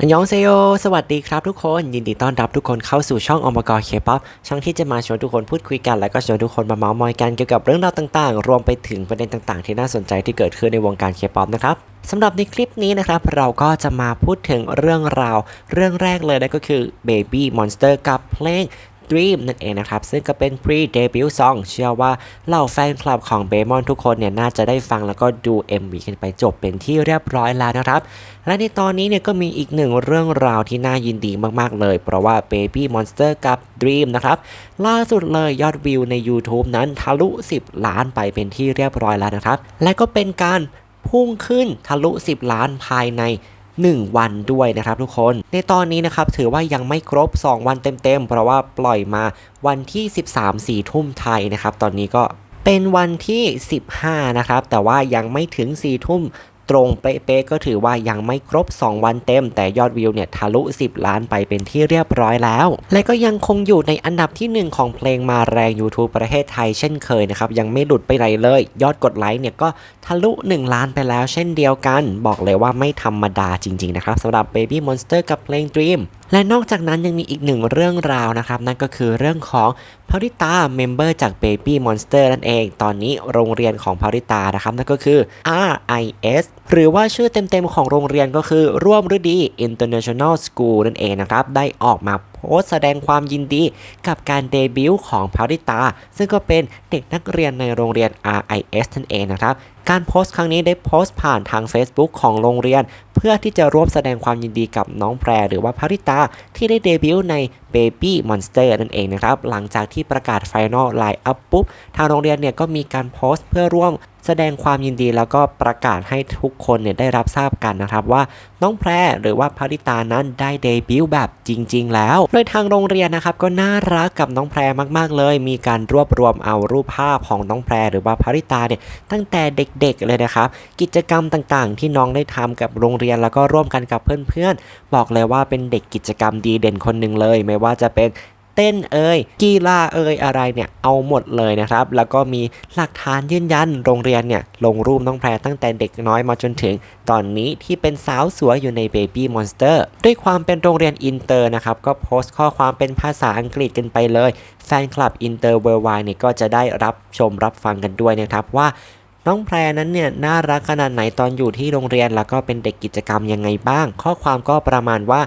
อันยองเซโย สวัสดีครับทุกคน ยินดีต้อนรับทุกคนเข้าสู่ช่องอมกรเคป๊อปช่องที่จะมาชวนทุกคนพูดคุยกัน และก็ชวนทุกคนมาเมาส์มอยกันเกี่ยวกับเรื่องราวต่างๆ รวมไปถึงประเด็นต่างๆ ที่น่าสนใจที่เกิดขึ้นในวงการเคป๊อปนะครับสำหรับในคลิปนี้นะครับเราก็จะมาพูดถึงเรื่องราว เรื่องแรกเลยนั่นก็คือ Baby Monster กับเพลง Dream นั่นเองนะครับ ซึ่งก็เป็น pre debut song เชื่อว่าเหล่าแฟนคลับของเบมอนทุกคนเนี่ยน่าจะได้ฟังแล้วก็ดู MV กันไปจบเป็นที่เรียบร้อยแล้วนะครับ และในตอนนี้เนี่ยก็มีอีกหนึ่งเรื่องราวที่น่ายินดีมากๆเลย เพราะว่า Baby Monster กับ Dream นะครับ ล่าสุดเลยยอดวิวใน YouTube นั้นทะลุ 10 ล้านไปเป็นที่เรียบร้อยแล้วนะครับ และก็เป็นการพุ่งขึ้นทะลุ 10 ล้านภายใน 1 วันด้วยนะครับทุกคน ในตอนนี้นะครับถือว่ายังไม่ครบ 2 วันเต็มๆ เพราะว่าปล่อยมาวันที่ 13 4ทุ่มไทยนะครับ ตอนนี้ก็เป็นวันที่ 15 นะครับ แต่ว่ายังไม่ถึง 4 ทุ่ม ตรงเป๊ะๆก็ถือว่ายังไม่ครบ 2 วันเต็ม แต่ยอดวิวเนี่ยทะลุ 10 ล้านไปเป็นที่เรียบร้อยแล้ว และก็ยังคงอยู่ในอันดับที่ 1 ของเพลงมาแรง YouTube ประเทศไทยเช่นเคยนะครับ ยังไม่หลุดไปไหนเลย ยอดกดไลค์เนี่ยก็ทะลุ 1 ล้านไปแล้วเช่นเดียวกัน บอกเลยว่าไม่ธรรมดาจริงๆนะครับสำหรับ Baby Monster กับเพลง Dream และนอกจากนั้นยังมีอีกหนึ่งเรื่องราวนะครับ นั่นก็คือเรื่องของพาริตาเมมเบอร์จาก Baby Monster นั่นเอง ตอนนี้โรงเรียนของพาริตานะครับ นั่นก็คือ RIS หรือว่าชื่อเต็มๆของโรงเรียนก็คือ ร่วมฤดี International School นั่นเองนะครับ ได้ออกมาพสต์แสดงความยินดีกับการเดบิวต์ของพาริตา ซึ่งก็เป็นเด็กนักเรียนในโรงเรียน RIS นั่นเองนะครับ การโพสต์ครั้งนี้ได้โพสต์ผ่านทาง Facebook ของโรงเรียน เพื่อที่จะร่วมแสดงความยินดีกับน้องแพรหรือว่าพาริตา ที่ได้เดบิวต์ใน Baby Monster นั่นเองนะครับ หลังจากที่ประกาศ Final Line Up ปุ๊บ ทางโรงเรียนเนี่ยก็มีการโพสต์เพื่อร่วม แสดงความยินดีแล้วก็ประกาศให้ทุกคนเนี่ยได้รับทราบกันนะครับว่าน้องแพรหรือว่าพาริตานั้นได้เดบิวต์แบบจริง ๆ แล้ว โดยทางโรงเรียนนะครับก็น่ารักกับน้องแพรมากๆเลย มีการรวบรวมเอารูปภาพของน้องแพรหรือว่าพาริตาเนี่ยตั้งแต่เด็กๆเลยนะครับ กิจกรรมต่างๆ ที่น้องได้ทำกับโรงเรียนแล้วก็ร่วมกันกับเพื่อนๆ บอกเลยว่าเป็นเด็กกิจกรรมดีเด่นคนหนึ่งเลย ไม่ว่าจะเป็น เต้นเอ่ยกีฬาเอ่ยอะไรเนี่ยเอาหมดเลยนะครับ แล้วก็มีหลักฐานยืนยันโรงเรียนเนี่ยลงรูปน้องแพรตั้งแต่เด็กน้อยมาจนถึง ตอนนี้ที่เป็นสาวสวยอยู่ใน Baby Monster ด้วยความเป็นโรงเรียนอินเตอร์นะครับ ก็โพสต์ข้อความเป็นภาษาอังกฤษกันไปเลย แฟนคลับอินเตอร์เวอร์ไวเนี่ยก็จะได้รับชมรับฟังกันด้วยนะครับว่าน้องแพรนั้นเนี่ยน่ารักขนาดไหนตอนอยู่ที่โรงเรียนแล้วก็เป็นเด็กกิจกรรมยังไงบ้าง ข้อความก็ประมาณว่า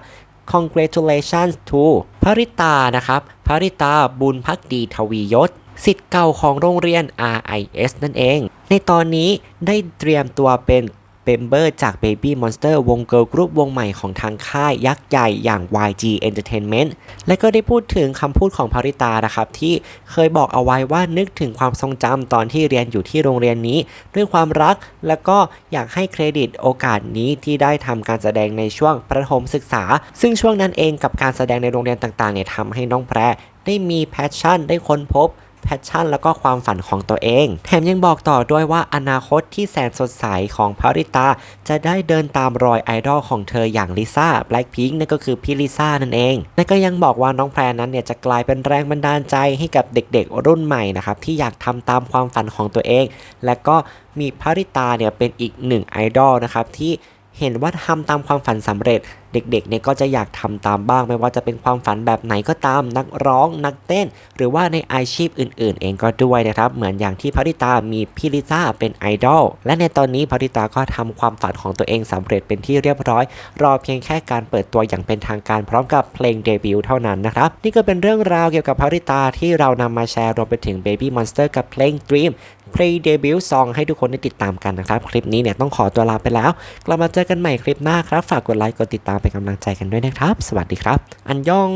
congratulations to ภริตานะครับภริตาบุญพักดีทวียศสิทธิ์เก่าของโรงเรียน RIS นั่นเอง ในตอนนี้ได้เตรียมตัวเป็น เมมเบอร์จาก Baby Monster วงเกิร์ลกรุ๊ปวงใหม่ของทางค่ายยักษ์ใหญ่อย่าง YG Entertainment และก็ได้พูดถึงคำพูดของภริตานะครับ ที่เคยบอกเอาไว้ว่านึกถึงความทรงจำตอนที่เรียนอยู่ที่โรงเรียนนี้ ด้วยความรักแล้วก็อยากให้เครดิตโอกาสนี้ที่ได้ทำการแสดงในช่วงประถมศึกษา ซึ่งช่วงนั้นเองกับการแสดงในโรงเรียนต่างๆเนี่ยทำให้น้องแพรได้มีแพชชั่นได้ค้นพบ แพชชั่น แล้วก็ความฝันของตัวเอง แถมยังบอกต่อด้วยว่าอนาคตที่แสนสดใสของพาริตา จะได้เดินตามรอยไอดอลของเธออย่างลิซ่าแบล็ k พิงนั่นก็คือพี่ลิซ่านั่นเองและก็ยังบอกว่าน้องแพรนั้นเนี่ยจะกลายเป็นแรงบันดาลใจให้กับเด็กๆ รุ่นใหม่นะครับที่อยากทำตามความฝันของตัวเอง และก็มีพาริตาเนี่ยเป็นอีกหนึ่งไอดอลนะครับที่เห็นว่าทำตามความฝันสำเร็จ เด็กๆเนี่ยก็จะอยากทำตามบ้าง ไม่ว่าจะเป็นความฝันแบบไหนก็ตามนักร้องนักเต้น หรือว่าในอาชีพอื่น ๆ เองก็ด้วยนะครับ เหมือนอย่างที่พาริตามีพี่ลิซ่าเป็นไอดอลและในตอนนี้พาริตาก็ทำความฝันของตัวเองสำเร็จเป็นที่เรียบร้อย รอเพียงแค่การเปิดตัวอย่างเป็นทางการพร้อมกับเพลงเดบิวต์เท่านั้นนะครับนี่ก็เป็นเรื่องราวเกี่ยวกับพาริตาที่เรานำมาแชร์รวมไปถึง Baby Monster กับเพลง Dream เพลงเดบิวต์ซองให้ทุกคนได้ติดตามกันนะครับ คลิปนี้เนี่ยต้องขอตัวลาไปแล้ว กลับมาเจอกันใหม่คลิปหน้าครับ ฝากกดไลค์กดติดตามเป็นกำลังใจกันด้วยนะครับ สวัสดีครับ อันยอง